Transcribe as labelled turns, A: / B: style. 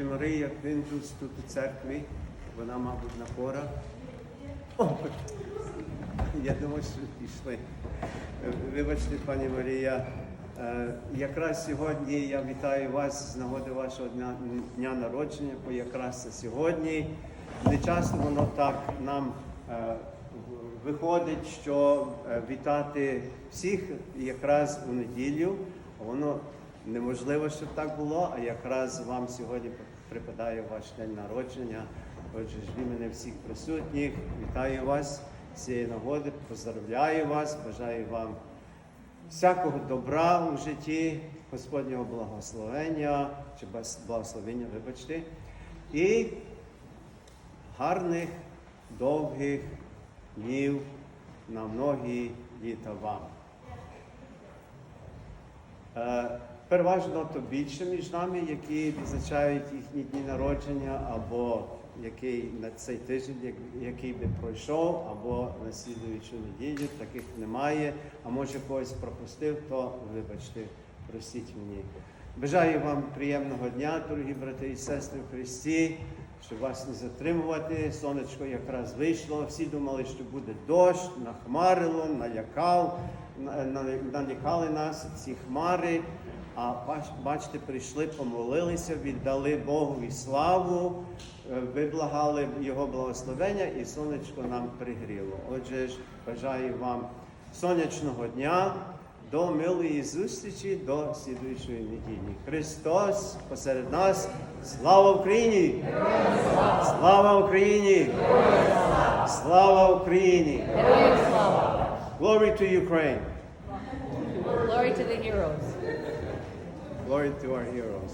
A: Чи Марія Квинтус тут у церкві? Вона, мабуть, на пора. О, я думаю, що пішли. Вибачте, пані Марія. е, Якраз сьогодні я вітаю вас з нагоди вашого дня, дня народження, бо якраз це сьогодні. Не часто воно так нам е, виходить, що е, вітати всіх якраз у неділю. Воно неможливо, щоб так було, а якраз вам сьогодні припадає ваш день народження. Отже, ж в імені всіх присутніх, вітаю вас з цієї нагоди, поздравляю вас, бажаю вам всякого добра у житті, Господнього благословення, чи благословення, вибачте, і гарних, довгих днів на многі літа вам. Переважно то більше між нами, які відзначають їхні дні народження, або який на цей тиждень, як- який би пройшов, або на слідуючу неділю, таких немає. А може когось пропустив, то вибачте, простіть мені. Бажаю вам приємного дня, дорогі брати і сестри в Христі, щоб вас не затримувати. Сонечко якраз вийшло. Всі думали, що буде дощ, нахмарило, налякав, на- на- налякали нас ці хмари. А бачите, прийшли, помолилися, віддали Богові славу, е, виблагали Його благословення, і сонечко нам пригріло. Отже ж, бажаю вам сонячного дня, до милої зустрічі, до слідуючої неділі. Христос посеред нас. Слава Україні! Слава Україні! Слава Україні!
B: Героям слава!
A: Glory to Ukraine!
B: Glory to the heroes.
A: Glory to our heroes.